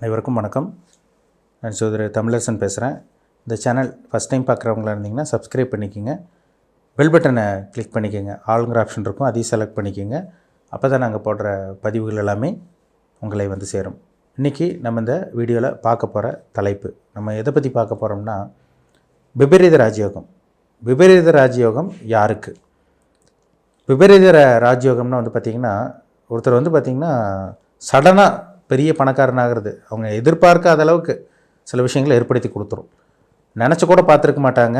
அனைவருக்கும் வணக்கம். நான் சோதரி தமிழரசன் பேசுகிறேன் இந்த சேனல் ஃபஸ்ட் டைம் பார்க்குறவங்களா இருந்தீங்கன்னா சப்ஸ்கிரைப் பண்ணிக்கோங்க. பெல் பட்டனை கிளிக் பண்ணிக்கோங்க. ஆளுங்கிற ஆப்ஷன் இருக்கும். அதையும் செலக்ட் பண்ணிக்கோங்க. அப்போ தான் நாங்கள் போடுற பதிவுகள் எல்லாமே உங்களை வந்து சேரும். இன்றைக்கி நம்ம இந்த வீடியோவில் பார்க்க போகிற தலைப்பு நம்ம எதை பற்றி பார்க்க போகிறோம்னா விபரீத ராஜயோகம். விபரீத ராஜயோகம் யாருக்கு? விபரீத ர- ராஜயோகம்னா வந்து பார்த்திங்கன்னா ஒருத்தர் வந்து பார்த்திங்கன்னா சடனாக பெரிய பணக்காரன் ஆகிறது அவங்க எதிர்பார்க்காத அளவுக்கு சில விஷயங்களை ஏற்படுத்தி கொடுத்துரும். நினச்சி கூட பார்த்துருக்க மாட்டாங்க.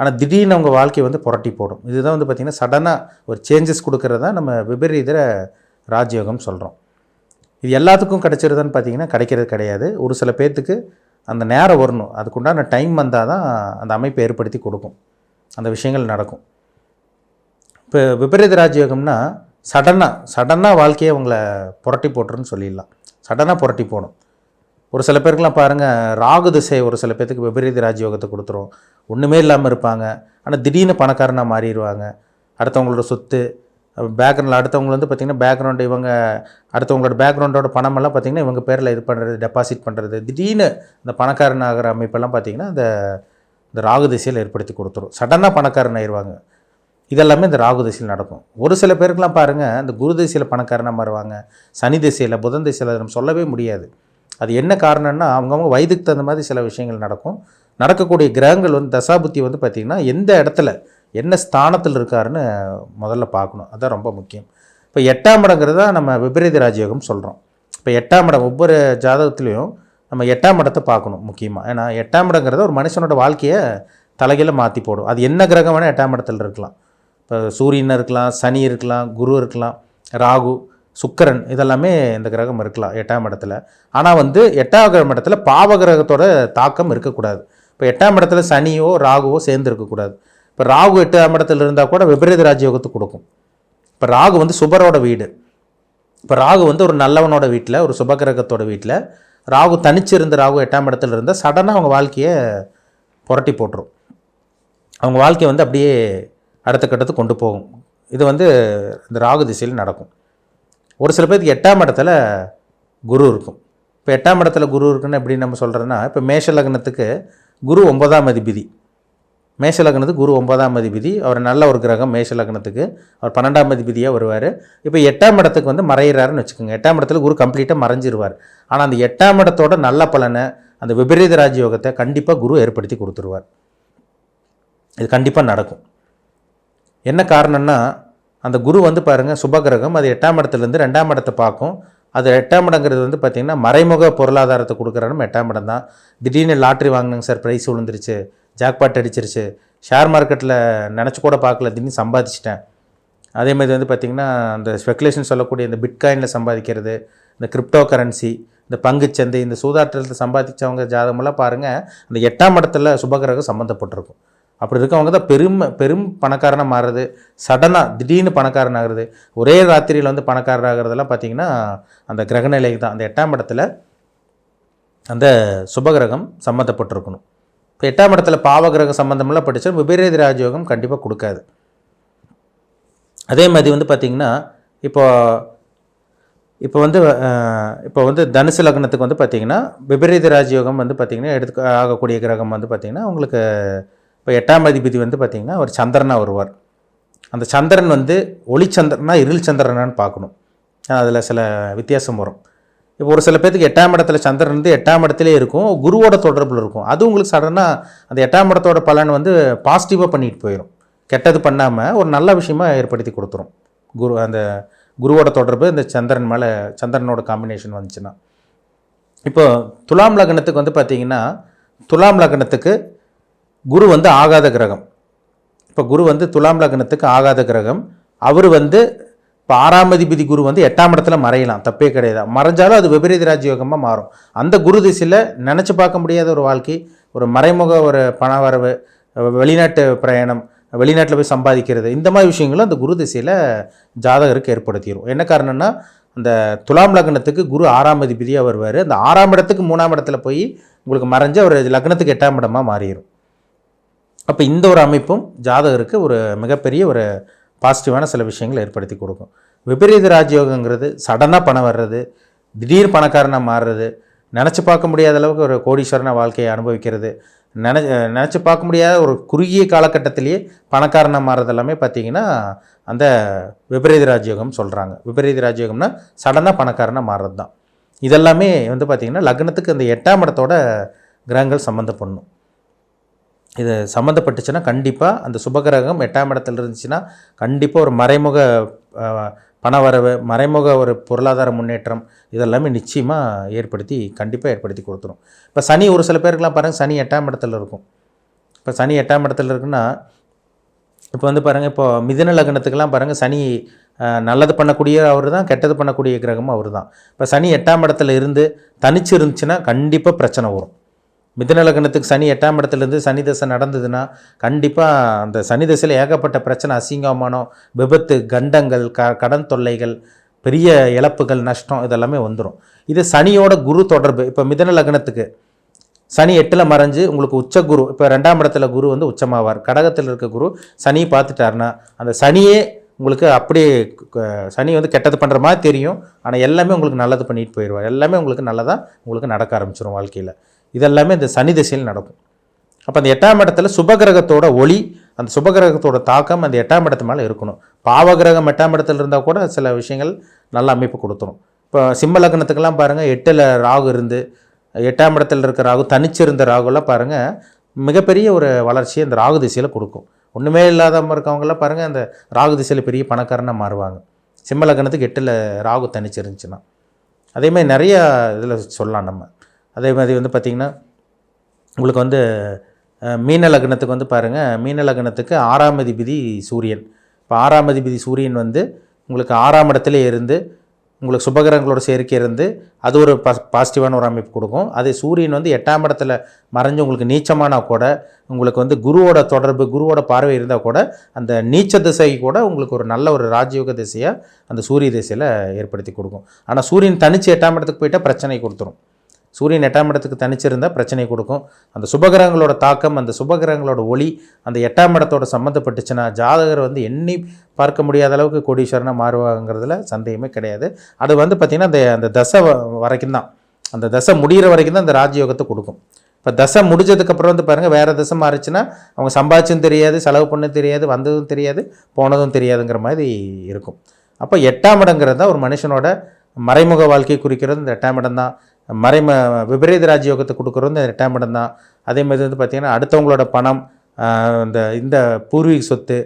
ஆனால் திடீர்னு அவங்க வாழ்க்கையை வந்து புரட்டி போடும். இதுதான் வந்து பார்த்திங்கன்னா சடனாக ஒரு சேஞ்சஸ் கொடுக்கறதா நம்ம விபரீத ராஜயோகம் சொல்கிறோம் இது எல்லாத்துக்கும் கிடைச்சிருதான்னு பார்த்தீங்கன்னா கிடைக்கிறது கிடையாது. ஒரு சில பேர்த்துக்கு அந்த நேரம் வரணும். அதுக்குண்டான டைம் வந்தால் தான் அந்த அமைப்பை ஏற்படுத்தி கொடுக்கும். அந்த விஷயங்கள் நடக்கும். இப்போ விபரீத ராஜயோகம்னா சடனாக சடனாக வாழ்க்கையை அவங்கள புரட்டி போட்டுருன்னு சொல்லிடலாம். சடனாக புரட்டி போகணும் ஒரு சில பேருக்குலாம் பாருங்கள் ராகு திசை ஒரு சில பேர்த்துக்கு விபரீத ராஜயோகத்தை கொடுத்துரும். ஒன்றுமே இல்லாமல் இருப்பாங்க. ஆனால் திடீர்னு பணக்காரனாக மாறிடுவாங்க. அடுத்தவங்களோட சொத்து பேக்ரவுண்டில் அடுத்தவங்க வந்து பார்த்திங்கன்னா பேக்ரவுண்டு இவங்க அடுத்தவங்களோட பேக்ரவுண்டோட பணமெல்லாம் பார்த்திங்கன்னா இவங்க பேரில் இது பண்ணுறது டெபாசிட் பண்ணுறது திடீர்னு இந்த பணக்காரன் ஆகிற அமைப்பெல்லாம் பார்த்திங்கன்னா இந்த இந்த ராகு திசையில் ஏற்படுத்தி கொடுத்துரும். சடனாக பணக்காரன் ஆயிடுவாங்க. இதெல்லாமே இந்த ராகு திசையில் நடக்கும். ஒரு சில பேருக்குலாம் பாருங்கள் இந்த குரு திசையில் பணக்காரனாக மாறுவாங்க சனி திசையில் புதன் திசையில் அதை நம்ம சொல்லவே முடியாது. அது என்ன காரணம்னா அவங்கவுங்க வயதுக்கு தகுந்த மாதிரி சில விஷயங்கள் நடக்கும். நடக்கக்கூடிய கிரகங்கள் வந்து தசாபுத்தி வந்து பார்த்திங்கன்னா எந்த இடத்துல என்ன ஸ்தானத்தில் இருக்காருன்னு முதல்ல பார்க்கணும். அதுதான் ரொம்ப முக்கியம். இப்போ எட்டாம் இடங்கிறது தான் நம்ம விபரீத ராஜயோகம் சொல்கிறோம் இப்போ எட்டாம் இடம் ஒவ்வொரு ஜாதகத்துலேயும் நம்ம எட்டாம் இடத்தை பார்க்கணும் முக்கியமாக ஏன்னா எட்டாம் இடங்கிறது ஒரு மனுஷனோட வாழ்க்கையை தலைகளை மாற்றி போடும். அது என்ன கிரகம் வேணால் எட்டாம் இடத்துல இருக்கலாம். இப்போ சூரியன் இருக்கலாம் சனி இருக்கலாம் குரு இருக்கலாம் ராகு சுக்கரன் இதெல்லாமே இந்த கிரகம் இருக்கலாம் எட்டாம் இடத்துல. ஆனால் வந்து எட்டாம் இடத்துல பாவ கிரகத்தோட தாக்கம் இருக்கக்கூடாது. இப்போ எட்டாம் இடத்துல சனியோ ராகுவோ சேர்ந்து இருக்கக்கூடாது. இப்போ ராகு எட்டாம் இடத்துல இருந்தால் கூட விபரீத ராஜயோகத்தை கொடுக்கும். இப்போ ராகு வந்து சுபரோட வீடு. இப்போ ராகு வந்து ஒரு நல்லவனோட வீட்டில் ஒரு சுபகிரகத்தோட வீட்டில். ராகு தனிச்சிருந்த ராகு எட்டாம் இடத்துல இருந்தால் சடனாக அவங்க வாழ்க்கையை புரட்டி போட்டுரும். அவங்க வாழ்க்கையை வந்து அப்படியே அடுத்த கட்டத்துக்கு கொண்டு போகும். இது வந்து இந்த ராகு திசையில் நடக்கும். ஒரு சில பேருக்கு எட்டாம் இடத்துல குரு இருக்கும். இப்போ எட்டாம் இடத்துல குரு இருக்குன்னு எப்படி நம்ம சொல்கிறோன்னா இப்போ மேஷ லக்னத்துக்கு குரு ஒன்பதாம் அதிபதி. மேஷ லக்னத்துக்கு குரு ஒன்பதாம் அதிபதி. அவர் நல்ல ஒரு கிரகம் மேஷ லக்னத்துக்கு. அவர் பன்னெண்டாம் அதிபதியாக வருவார். இப்போ எட்டாம் இடத்துக்கு வந்து மறையிறாருன்னு வச்சுக்கோங்க. எட்டாம் இடத்துல குரு கம்ப்ளீட்டாக மறைஞ்சிருவார். ஆனால் அந்த எட்டாம் இடத்தோட நல்ல பலனை அந்த விபரீத ராஜயோகத்தை கண்டிப்பாக குரு ஏற்படுத்தி கொடுத்துருவார். இது கண்டிப்பாக நடக்கும். என்ன காரணம்னா அந்த குரு வந்து பாருங்கள் சுபகிரகம் அது எட்டாம் இடத்துலேருந்து ரெண்டாம் இடத்தை பார்க்கும். அது எட்டாம் இடங்கிறது வந்து பார்த்திங்கன்னா மறைமுக பொருளாதாரத்தை கொடுக்குறனும் எட்டாம் இடம் தான். திடீர்னு லாட்ரி வாங்கினேங்க சார் ப்ரைஸ் விழுந்துருச்சு ஜாக்பாட் அடிச்சிருச்சு. ஷேர் மார்க்கெட்டில் நினச்சி கூட பார்க்கல திடீர்னு சம்பாதிச்சிட்டேன். அதே மாதிரி வந்து பார்த்திங்கன்னா அந்த ஸ்பெகுலேஷன் சொல்லக்கூடிய இந்த பிட்காயினில் சம்பாதிக்கிறது இந்த கிரிப்டோ கரன்சி இந்த பங்குச்சந்தை இந்த சூதாட்டத்தில் சம்பாதிச்சவங்க ஜாதகமெல்லாம் பாருங்கள் அந்த எட்டாம் இடத்துல சுபகிரகம் சம்மந்தப்பட்டிருக்கும் அப்படி இருக்கவங்க தான் பெரும் பெரும் பணக்காரனாக மாறுறது. சடனாக திடீர்னு பணக்காரன் ஆகிறது. ஒரே ராத்திரியில் வந்து பணக்காரர் ஆகிறதெல்லாம் பார்த்திங்கன்னா அந்த கிரகநிலைக்கு தான். அந்த எட்டாம் இடத்துல அந்த சுபகிரகம் சம்மந்தப்பட்டிருக்கணும். இப்போ எட்டாம் இடத்துல பாவகிரக சம்மந்தமெல்லாம் படித்தா விபரீத ராஜயோகம் கண்டிப்பாக கொடுக்காது. அதே மாதிரி வந்து பார்த்திங்கன்னா இப்போ இப்போ வந்து இப்போ வந்து தனுசு லக்னத்துக்கு வந்து பார்த்திங்கன்னா விபரீத ராஜயோகம் வந்து பார்த்திங்கன்னா எடுத்து ஆகக்கூடிய கிரகம் வந்து பார்த்திங்கன்னா உங்களுக்கு இப்போ எட்டாம் அதிபதி வந்து பார்த்திங்கன்னா ஒரு சந்திரனாக வருவார். அந்த சந்திரன் வந்து ஒளிச்சந்திரனா இருள் சந்திரனான்னு பார்க்கணும். அதில் சில வித்தியாசம் வரும். இப்போ ஒரு சில பேர்த்துக்கு எட்டாம் இடத்துல சந்திரன் வந்து எட்டாம் இடத்துலே இருக்கும் குருவோட தொடர்பில் இருக்கும். அது உங்களுக்கு சடனாக அந்த எட்டாம் இடத்தோட பலன் வந்து பாசிட்டிவாக பண்ணிட்டு போயிடும் கெட்டது பண்ணாமல் ஒரு நல்ல விஷயமா ஏற்படுத்தி கொடுத்துரும். குரு அந்த குருவோட தொடர்பு இந்த சந்திரன் மேலே சந்திரனோட காம்பினேஷன் வந்துச்சுன்னா. இப்போ துலாம் லக்னத்துக்கு வந்து பார்த்திங்கன்னா துலாம் லக்னத்துக்கு குரு வந்து ஆகாத கிரகம். இப்போ குரு வந்து துலாம் லக்னத்துக்கு ஆகாத கிரகம். அவர் வந்து இப்போ ஆறாம் அதிபதி குரு வந்து எட்டாம் இடத்துல மறையலாம். தப்பே கிடையாது. மறைஞ்சாலும் அது விபரீத ராஜயோகமாக மாறும். அந்த குரு திசையில் நினச்சி பார்க்க முடியாத ஒரு வாழ்க்கை ஒரு மறைமுக ஒரு பண வரவு வெளிநாட்டு பிரயாணம் வெளிநாட்டில் போய் சம்பாதிக்கிறது இந்த மாதிரி விஷயங்களும் அந்த குரு திசையில் ஜாதகருக்கு ஏற்படுத்திடும் என்ன காரணம்னா அந்த துலாம் லக்னத்துக்கு குரு ஆறாம் அதிபதியாக வருவார். அந்த ஆறாம் இடத்துக்கு மூணாம் இடத்துல போய் உங்களுக்கு மறைஞ்சு அவர் லக்னத்துக்கு எட்டாம் இடமா மாறிடும் அப்போ இந்த ஒரு அமைப்பும் ஜாதகருக்கு ஒரு மிகப்பெரிய ஒரு பாசிட்டிவான சில விஷயங்களை ஏற்படுத்தி கொடுக்கும். விபரீத ராஜயோகங்கிறது சடனாக பணம் வர்றது திடீர் பணக்காரனாக மாறுறது நினச்சி பார்க்க முடியாத அளவுக்கு ஒரு கோடீஸ்வரன வாழ்க்கையை அனுபவிக்கிறது நின நினச்சி பார்க்க முடியாத ஒரு குறுகிய காலகட்டத்திலேயே பணக்காரனாக மாறுறது எல்லாமே பார்த்தீங்கன்னா அந்த விபரீத ராஜயோகம் சொல்கிறாங்க விபரீத ராஜயோகம்னா சடனாக பணக்காரனாக மாறுறது தான் இதெல்லாமே வந்து பார்த்திங்கன்னா லக்னத்துக்கு அந்த எட்டாம் இடத்தோட கிரகங்கள் சம்மந்தப்படணும் இது சம்மந்தப்பட்டுச்சுன்னா கண்டிப்பாக அந்த சுபகிரகம் எட்டாம் இடத்துல இருந்துச்சுன்னா கண்டிப்பாக ஒரு மறைமுக பணவரவு மறைமுக ஒரு பொருளாதார முன்னேற்றம் இதெல்லாமே நிச்சயமாக ஏற்படுத்தி கண்டிப்பாக ஏற்படுத்தி கொடுத்துரும். இப்போ சனி ஒரு சில பேருக்குலாம் பாருங்கள் சனி எட்டாம் இடத்துல இருக்கும். இப்போ சனி எட்டாம் இடத்துல இருக்குன்னா இப்போ வந்து பாருங்கள் இப்போ மிதுன லக்னத்துக்கெல்லாம் பாருங்கள் சனி நல்லது பண்ணக்கூடிய அவர் தான் கெட்டது பண்ணக்கூடிய கிரகமும் அவர் தான் இப்போ சனி எட்டாம் இடத்துல இருந்து தனிச்சு இருந்துச்சுன்னா கண்டிப்பாக பிரச்சனை வரும். மிதனலகணத்துக்கு சனி எட்டாம் இடத்துலேருந்து சனி தசை நடந்ததுன்னா கண்டிப்பாக அந்த சனி தசையில் ஏகப்பட்ட பிரச்சனை அசிங்கமானம் விபத்து கண்டங்கள் க கடன் தொல்லைகள் பெரிய இழப்புகள் நஷ்டம் இதெல்லாமே வந்துடும் இது சனியோட குரு தொடர்பு. இப்போ மிதுன லக்னத்துக்கு சனி எட்டில் மறைஞ்சு உங்களுக்கு உச்ச குரு இப்போ ரெண்டாம் இடத்துல குரு வந்து உச்சமாவார். கடகத்தில் இருக்க குரு சனி பார்த்துட்டாருன்னா அந்த சனியே உங்களுக்கு அப்படியே சனி வந்து கெட்டது பண்ணுற மாதிரி தெரியும். ஆனால் எல்லாமே உங்களுக்கு நல்லது பண்ணிட்டு போயிடுவார் எல்லாமே உங்களுக்கு நல்லதாக உங்களுக்கு நடக்க ஆரம்பிச்சிடும் வாழ்க்கையில். இதெல்லாமே இந்த சனி திசையில் நடக்கும். அப்போ அந்த எட்டாம் இடத்துல சுபகிரகத்தோட ஒளி அந்த சுபகிரகத்தோட தாக்கம் அந்த எட்டாம் இடத்து மேலே இருக்கணும். பாவகிரகம் எட்டாம் இடத்துல இருந்தால் கூட சில விஷயங்கள் நல்ல அமைப்பு கொடுத்துரும். இப்போ சிம்ம லக்னத்துக்கெல்லாம் பாருங்கள் எட்டில் ராகு இருந்து எட்டாம் இடத்துல இருக்கிற ராகு தனிச்சிருந்த ராகுலாம் பாருங்கள் மிகப்பெரிய ஒரு வளர்ச்சியை அந்த ராகு திசையில் கொடுக்கும். ஒன்றுமே இல்லாதவங்க இருக்கவங்களாம் பாருங்கள் அந்த ராகு திசையில் பெரிய பணக்காரனாக மாறுவாங்க. சிம்ம லக்னத்துக்கு எட்டில் ராகு தனிச்சிருந்துச்சுன்னா. இருந்துச்சுன்னா மாதிரி நிறையா இதில் சொல்லலாம் நம்ம. அதே மாதிரி வந்து பார்த்திங்கன்னா உங்களுக்கு வந்து மீன லக்னத்துக்கு வந்து பாருங்கள் மீன லக்னத்துக்கு ஆறாம் அதிபதி சூரியன். இப்போ ஆறாம் அதிபதி சூரியன் வந்து உங்களுக்கு ஆறாம் இடத்துல இருந்து உங்களுக்கு சுபகிரகங்களோட சேர்க்கை இருந்து அது ஒரு பாஸ் பாசிட்டிவான ஒரு அமைப்பு கொடுக்கும். அதே சூரியன் வந்து எட்டாம் இடத்துல மறைஞ்சு உங்களுக்கு நீச்சமானா கூட உங்களுக்கு வந்து குருவோட தொடர்பு குருவோட பார்வை இருந்தால் கூட அந்த நீச்ச திசை கூட உங்களுக்கு ஒரு நல்ல ஒரு ராஜயோக திசையாக அந்த சூரிய திசையில் ஏற்படுத்தி கொடுக்கும். ஆனால் சூரியன் தனித்து எட்டாம் இடத்துக்கு போயிட்டால் பிரச்சனை கொடுத்துரும். சூரியன் எட்டாம் இடத்துக்கு தனிச்சிருந்தால் பிரச்சனை கொடுக்கும். அந்த சுபகிரகங்களோட தாக்கம் அந்த சுபகிரகங்களோட ஒளி அந்த எட்டாம் இடத்தோட சம்மந்தப்பட்டுச்சுன்னா ஜாதகர் வந்து எண்ணி பார்க்க முடியாத அளவுக்கு கோடீஸ்வரனாக மாறுவாங்கிறதுல சந்தேகமே கிடையாது. அது வந்து பார்த்திங்கன்னா அந்த அந்த தசை வ- வரைக்கும் தான் அந்த தசை முடிகிற வரைக்கும் தான் அந்த ராஜயோகத்தை கொடுக்கும். இப்போ தசை முடிஞ்சதுக்கப்புறம் வந்து பாருங்கள் வேறு தசை மாறிச்சுன்னா அவங்க சம்பாதிச்சும் தெரியாது செலவு பண்ண தெரியாது வந்ததும் தெரியாது போனதும் தெரியாதுங்கிற மாதிரி இருக்கும். அப்போ எட்டாம் இடங்கிறது தான் ஒரு மனுஷனோட மறைமுக வாழ்க்கையை குறிக்கிறது. இந்த எட்டாம் இடம் தான். மறைம விபரீத ராஜயோகத்தை கொடுக்குறது இந்த எட்டாம் இடம் தான். அதே மாதிரி வந்து பார்த்திங்கன்னா அடுத்தவங்களோட பணம் இந்த இந்த பூர்வீக சொத்து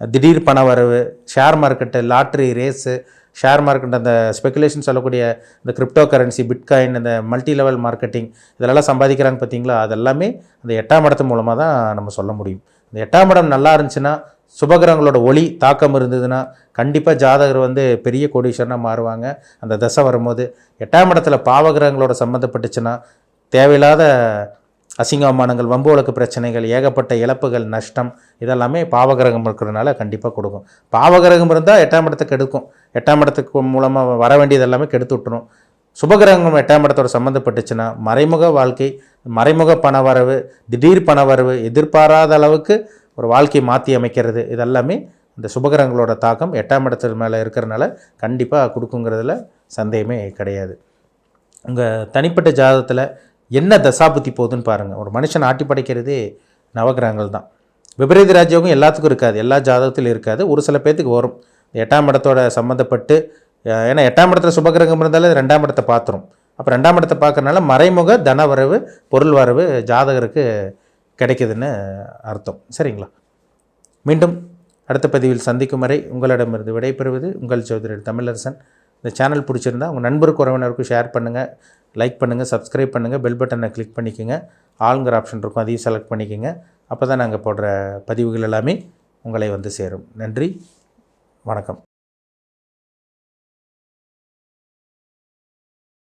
திடீர் பண வரவு share market lottery race share market அந்த ஸ்பெகுலேஷன் சொல்லக்கூடிய இந்த கிரிப்டோ கரன்சி பிட்காயின் இந்த மல்டி லெவல் மார்க்கெட்டிங் இதெல்லாம் சம்பாதிக்கிறாங்க பார்த்தீங்களா அதெல்லாமே அந்த எட்டாம் இடத்து மூலமாக தான் நம்ம சொல்ல முடியும். இந்த எட்டாம் இடம் நல்லா இருந்துச்சுன்னா சுபகிரகங்களோட ஒளி தாக்கம் இருந்ததுன்னா கண்டிப்பாக ஜாதகர் வந்து பெரிய கோடீஸ்வரனாக மாறுவாங்க. அந்த தசை வரும்போது எட்டாம் இடத்துல பாவகிரகங்களோட சம்மந்தப்பட்டுச்சுன்னா தேவையில்லாத அசிங்க அவமானங்கள் வம்பு வழக்கு பிரச்சனைகள் ஏகப்பட்ட இழப்புகள் நஷ்டம் இதெல்லாமே பாவகிரகம் இருக்கிறதுனால கண்டிப்பாக கொடுக்கும். பாவகிரகம் இருந்தால் எட்டாம் இடத்தை கெடுக்கும். எட்டாம் இடத்துக்கு மூலமாக வர வேண்டியது எல்லாமே கெடுத்து விட்டுரும். சுபகிரகங்கள் எட்டாம் இடத்தோட சம்மந்தப்பட்டுச்சுன்னா மறைமுக வாழ்க்கை மறைமுக பணவரவு திடீர் பணவரவு எதிர்பாராத அளவுக்கு ஒரு வாழ்க்கையை மாற்றி அமைக்கிறது இதெல்லாமே இந்த சுபகிரகங்களோட தாக்கம் எட்டாம் இடத்துல மேலே இருக்கிறனால கண்டிப்பாக கொடுக்குங்கிறதுல சந்தேகமே கிடையாது. உங்கள் தனிப்பட்ட ஜாதகத்தில் என்ன தசாபுத்தி போகுதுன்னு பாருங்கள் ஒரு மனுஷன் ஆட்டி படைக்கிறதே நவகிரகங்கள் தான். விபரீத ராஜ்யோகம் எல்லாத்துக்கும் இருக்காது எல்லா ஜாதகத்திலும் இருக்காது. ஒரு சில பேர்த்துக்கு வரும். எட்டாம் இடத்தோட சம்மந்தப்பட்டு ஏன்னா எட்டாம் இடத்துல சுபகிரகம் இருந்தாலே ரெண்டாம் இடத்தை பார்த்துரும். அப்போ ரெண்டாம் இடத்தை பார்க்குறனால மறைமுக தன வரவு பொருள் வரவு ஜாதகருக்கு கிடைக்குதுன்னு அர்த்தம். சரிங்களா? மீண்டும் அடுத்த பதிவில் சந்திக்கும் வரை உங்களிடமிருந்து விடைபெறுவது உங்கள் ஜோதிடர் தமிழரசன். இந்த சேனல் பிடிச்சிருந்தா உங்கள் நண்பருக்கு உறவினருக்கும் ஷேர் பண்ணுங்கள் லைக் பண்ணுங்கள் சப்ஸ்கிரைப் பண்ணுங்கள் பெல் பட்டனை கிளிக் பண்ணிக்கோங்க. ஆளுங்கிற ஆப்ஷன் இருக்கும் அதையும் செலக்ட் பண்ணிக்கோங்க. அப்போ தான் நாங்கள் போடுற பதிவுகள் எல்லாமே உங்களை வந்து சேரும். நன்றி வணக்கம்.